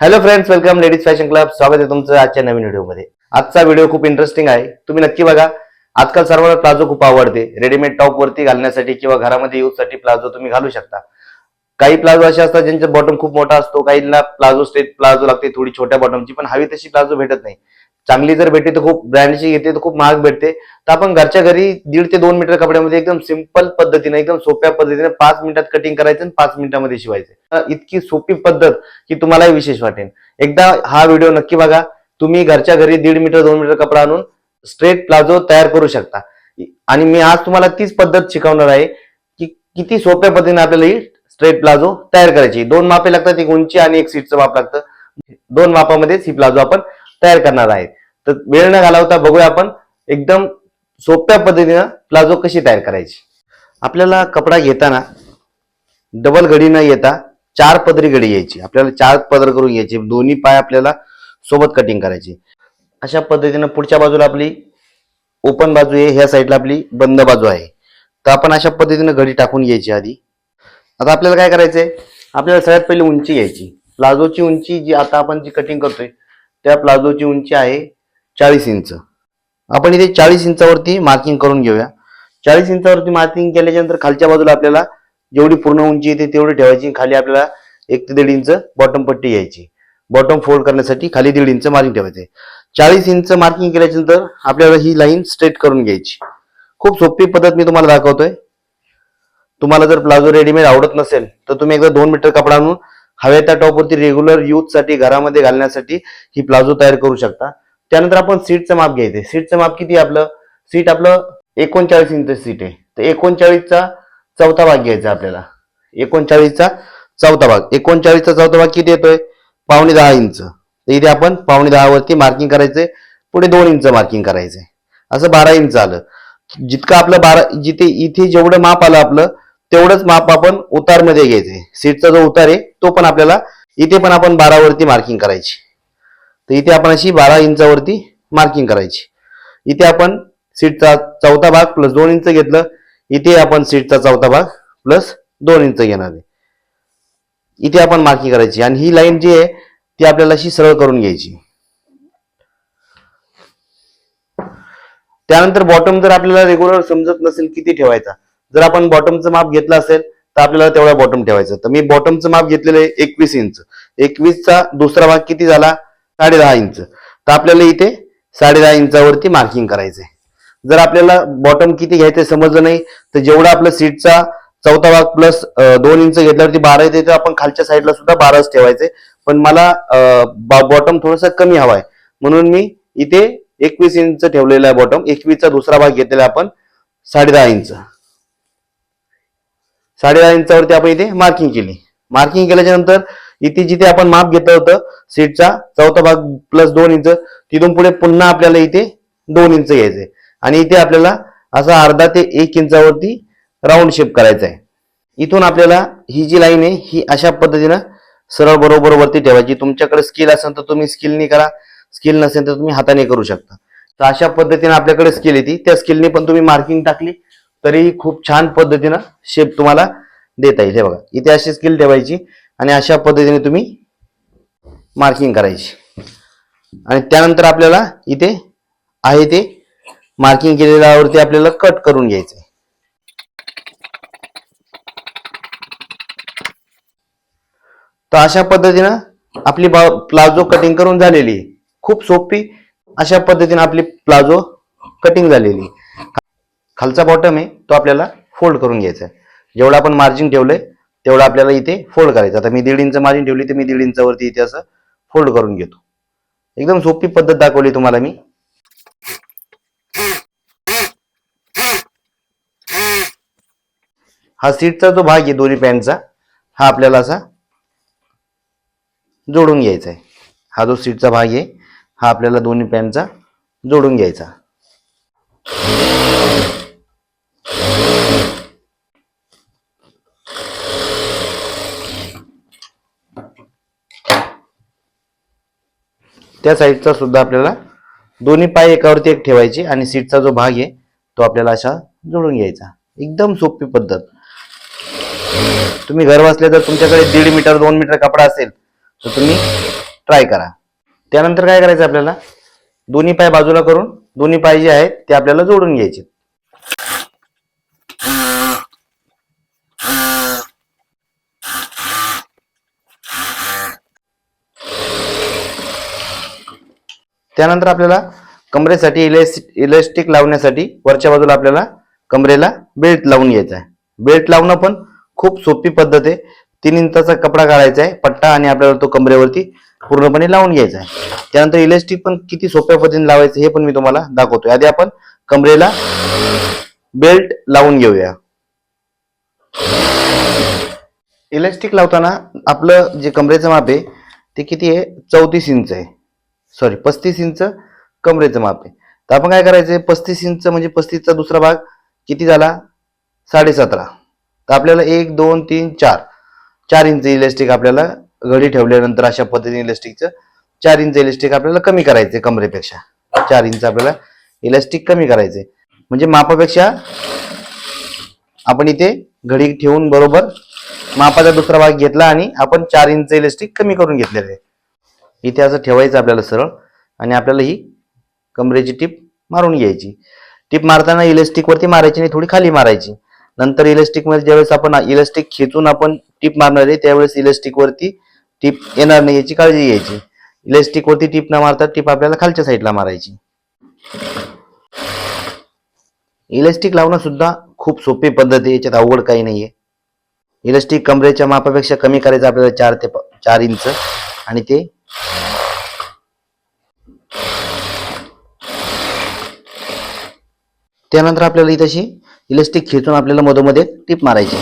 Hello friends welcome ladies fashion club स्वागत आहे तुमचं आजच्या नवीन व्हिडिओमध्ये आजचा व्हिडिओ खूप इंटरेस्टिंग आहे. तुम्ही नक्की बघा आजकाल सर्वांना प्लाझो खूप आवडते. रेडीमेड टॉप वरती घालण्यासाठी किंवा घरामध्ये यूजसाठी प्लाझो तुम्ही घालू शकता. काही प्लाझो असे असतात ज्यांचा बॉटम खूप मोठा असतो. काहींना प्लाझो स्ट्रेट प्लाझो लागते थोडी छोट्या बॉटमची पण हवी तशी प्लाझो भेटत नाही. चांगली जर भेटते तर खूप ब्रँडची घेते तर खूप महाग भेटते. तर आपण घरच्या घरी दीड ते दोन मीटर कपड्यामध्ये एकदम सिंपल पद्धतीने एकदम सोप्या पद्धतीने पाच मिनिटात कटिंग करायचं आणि पाच मिनिटामध्ये शिवायचं. तर इतकी सोपी पद्धत की तुम्हालाही विशेष वाटेल एकदा हा व्हिडिओ नक्की बघा. तुम्ही घरच्या घरी दीड मीटर दोन मीटर कपडा आणून स्ट्रेट प्लाझो तयार करू शकता. आणि मी आज तुम्हाला तीच पद्धत शिकवणार आहे की किती सोप्या पद्धतीने आपल्याला ही स्ट्रेट प्लाझो तयार करायची. दोन मापे लागतात एक उंची आणि एक सीटचं माप लागतं. दोन मापामध्येच ही प्लाझो आपण तयार करणार आहे तर वेळ न घालवता बघूया आपण एकदम सोप्या पद्धतीनं प्लाझो कशी तयार करायची. आपल्याला कपडा घेताना डबल घडी न येता चार पदरी घडी यायची आपल्याला चार पदर करून घ्यायची. दोन्ही पाय आपल्याला सोबत कटिंग करायची. अशा पद्धतीनं पुढच्या बाजूला आपली ओपन बाजू आहे. ह्या साईडला आपली बंद बाजू आहे. तर आपण अशा पद्धतीनं घडी टाकून घ्यायची आधी. आता आपल्याला काय करायचंय? आपल्याला सगळ्यात पहिली उंची घ्यायची. प्लाझोची उंची जी आता आपण जी कटिंग करतोय त्या प्लाझोची उंची आहे चाळीस इंच. आपण इथे चाळीस इंचावरती मार्किंग करून घेऊया. चाळीस इंचावरती मार्किंग केल्याच्यानंतर खालच्या बाजूला आपल्याला जेवढी पूर्ण उंची येते तेवढी ठेवायची खाली आपल्याला एक ते दीड इंच बॉटम पट्टी घ्यायची. बॉटम फोल्ड करण्यासाठी खाली दीड इंच मार्किंग ठेवायचे. चाळीस इंच मार्किंग केल्याच्यानंतर आपल्याला ही लाईन स्ट्रेट करून घ्यायची. खूप सोपी पद्धत मी तुम्हाला दाखवतोय. तुम्हाला जर प्लाझो रेडीमेड आवडत नसेल तर तुम्ही एकदा दोन मीटर कपडा आणून हवे त्या टॉपवरती रेग्युलर यूजसाठी घरामध्ये घालण्यासाठी ही प्लाझो तयार करू शकता. त्यानंतर आपण सीटचं माप घ्यायचे. सीटचं माप किती आपलं? सीट आपलं एकोणचाळीस इंच सीट आहे. तर एकोणचाळीसचा चौथा भाग घ्यायचा आपल्याला. एकोणचाळीसचा चौथा भाग. एकोणचाळीसचा चौथा भाग किती येतोय? पावणे दहा इंच तर इथे आपण पावणे दहावरती मार्किंग करायचंय पुढे दोन इंच मार्किंग करायचंय असं बारा इंच आलं जितकं आपलं बारा जिथे इथे जेवढं माप आलं आपलं तेवढंच माप आपण उतारमध्ये घ्यायचे. सीटचा जो उतार आहे तो पण आपल्याला इथे पण आपण बारावरती मार्किंग करायची. तर इथे आपण अशी बारा इंचावरती मार्किंग करायची. इथे आपण सीटचा चौथा भाग प्लस दोन इंच घेतलं इथे आपण सीटचा चौथा भाग प्लस दोन इंच घेणार आहे. इथे आपण मार्किंग करायची. आणि ही लाईन जी आहे ती आपल्याला अशी सरळ करून घ्यायची. त्यानंतर बॉटम जर आपल्याला रेग्युलर समजत नसेल किती ठेवायचा? जर आपण बॉटमचं माप घेतलं असेल तर आपल्याला तेवढा बॉटम ठेवायचं. तर मी बॉटमचं माप घेतलेलं आहे एकवीस इंच एकवीसचा दुसरा भाग किती झाला? साडे दहा इंच तर आपल्याला इथे साडे दहा इंचावरती मार्किंग करायचंय. जर आपल्याला बॉटम किती घ्यायचं समजलं नाही तर जेवढा आपला सीटचा चौथा भाग प्लस दोन इंच घेतल्यावरती बारा येते तर आपण खालच्या साईडला सुद्धा बाराच ठेवायचे पण मला बॉटम थोडासा कमी हवाय. म्हणून मी इथे एकवीस इंच ठेवलेला आहे बॉटम एकवीसचा दुसरा भाग घेतलेला आपण साडे दहा इंच साडेदहा इंचावरती आपण इथे मार्किंग केली. मार्किंग केल्याच्यानंतर इथे जिथे आपण माप घेतलं होतं सीटचा चौथा भाग प्लस दोन इंच तिथून पुढे पुन्हा आपल्याला इथे दोन इंच घ्यायचंय आणि इथे आपल्याला असा अर्धा ते एक इंचावरती राऊंड शेप करायचा आहे इथून आपल्याला ही जी लाईन आहे ही अशा पद्धतीनं सरळ बरोबर वरती ठेवायची. तुमच्याकडे स्किल असेल तर तुम्ही स्किलनी करा. स्किल नसेल तर तुम्ही हाताने करू शकता. तर अशा पद्धतीने आपल्याकडे स्किल येते त्या स्किलने पण तुम्ही मार्किंग टाकली. तरी खूप छान पद्धतीनं शेप तुम्हाला देता येईल. हे बघा इथे अशी स्किल ठेवायची आणि अशा पद्धतीने तुम्ही मार्किंग करायची. आणि त्यानंतर आपल्याला इथे आहे ते मार्किंग केलेल्यावरती आपल्याला कट करून घ्यायचं तर अशा पद्धतीनं आपली प्लाझो कटिंग करून झालेली. खूप सोपी अशा पद्धतीने आपली प्लाझो कटिंग झालेली. खालचा बॉटम आहे तो आपल्याला फोल्ड करून घ्यायचा आहे. जेवढं आपण मार्जिन ठेवलंय तेवढं आपल्याला इथे फोल्ड करायचं आता मी दीड इंच मार्जिन ठेवली तर मी दीड इंचावरती इथे असं फोल्ड करून घेतो. एकदम सोपी पद्धत दाखवली तुम्हाला मी. हा सीटचा जो भाग आहे दोन्ही पॅन्टचा हा आपल्याला असा जोडून घ्यायचा आहे. हा जो सीटचा भाग आहे हा आपल्याला दोन्ही पॅनचा जोडून घ्यायचा त्या साईडचा सुद्धा आपल्याला दोन्ही पाय एकावरती एक ठेवायचे आणि सीटचा जो भाग आहे तो आपल्याला अशा जोडून घ्यायचा. एकदम सोपी पद्धत. तुम्ही घर बसले तर तुमच्याकडे दीड मीटर दोन मीटर कपडा असेल तर तुम्ही ट्राय करा. त्यानंतर काय करायचं आपल्याला? दोन्ही पाय बाजूला करून दोन्ही पाय जे आहेत ते आपल्याला जोडून घ्यायचे. त्यानंतर आपल्याला कमरेसाठी इलेस्टिक लावण्यासाठी वरच्या बाजूला आपल्याला कमरेला बेल्ट लावून घ्यायचा आहे. बेल्ट लावणं पण खूप सोपी पद्धत आहे. तीन इंचाचा कपडा काढायचा आहे पट्टा आणि आपल्याला तो कमरेवरती पूर्णपणे लावून घ्यायचा आहे. त्यानंतर इलेस्टिक पण किती सोप्या पद्धतीने लावायचं हे पण मी तुम्हाला दाखवतोय. आधी आपण कमरेला बेल्ट लावून घेऊया. इलेस्टिक लावताना आपलं जे कमरेचं माप आहे ते किती आहे? चौतीस इंच आहे. सॉरी पस्तीस इंच कमरेचं माप आहे. तर आपण काय करायचं पस्तीस इंच म्हणजे पस्तीसचा दुसरा भाग किती झाला? साडेसतरा. तर आपल्याला एक दोन तीन चार. चार इंच इलेस्टिक आपल्याला घडी ठेवल्यानंतर अशा पद्धतीने इलेस्टिकचं चार इंच इलेस्टिक आपल्याला कमी करायचे कमरेपेक्षा. चार इंच आपल्याला इलेस्टिक कमी करायचे म्हणजे मापापेक्षा आपण इथे घडी ठेवून बरोबर मापाचा दुसरा भाग घेतला आणि आपण चार इंच इलेस्टिक कमी करून घेतलेले आहे. इथे असं ठेवायचं आपल्याला सरळ आणि आपल्याला ही कमरेची टीप मारून घ्यायची. टीप मारताना इलेस्टिकवरती मारायची आणि थोडी खाली मारायची. नंतर इलेस्टिकमध्ये ज्यावेळेस आपण इलेस्टिक खेचून आपण टीप मारणार आहे त्यावेळेस इलेस्टिकवरती टीप येणार नाही याची काळजी घ्यायची. इलेस्टिकवरती टीप न मारता टीप आपल्याला खालच्या साईडला मारायची. इलेस्टिक लावणं सुद्धा खूप सोपी पद्धत आहे याच्यात अवघड काही नाहीये. इलेस्टिक कमरेच्या मापापेक्षा कमी करायचं आपल्याला चार ते प- चार इंच आणि ते त्यानंतर आपल्याला इथे अशी इलेस्टिक खेचून आपल्याला मधोमध्ये टीप मारायची.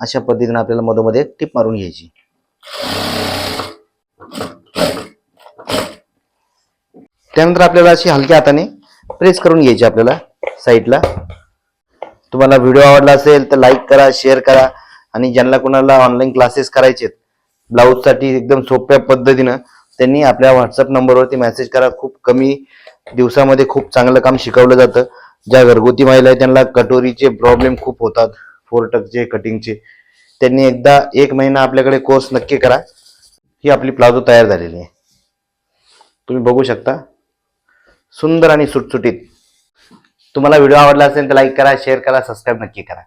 अशा पद्धतीने आपल्याला मधोमध्ये टीप मारून घ्यायची. त्यानंतर आपल्याला अशी हलक्या हाताने प्रेस करून घ्यायची आपल्याला साईडला तुम्हाला व्हिडिओ आवडला असेल तर लाईक करा शेअर करा आणि ज्यांना कोणाला ऑनलाईन क्लासेस करायचे ब्लाऊजसाठी एकदम सोप्या पद्धतीनं त्यांनी आपल्या व्हॉट्सअप नंबरवरती मेसेज करा. खूप कमी दिवसामध्ये खूप चांगलं काम शिकवलं जातं. ज्या घरगुती महिला आहे त्यांना कटोरीचे प्रॉब्लेम खूप होतात. फोर टकचे कटिंगचे त्यांनी एकदा एक महिना आपल्याकडे कोर्स नक्की करा. ही आपली प्लाझो तयार झालेली आहे. तुम्ही बघू शकता. सुंदर आणि सुटसुटीत. तुम्हाला व्हिडिओ आवडला असेल तर लाईक करा शेअर करा सबस्क्राईब नक्की करा.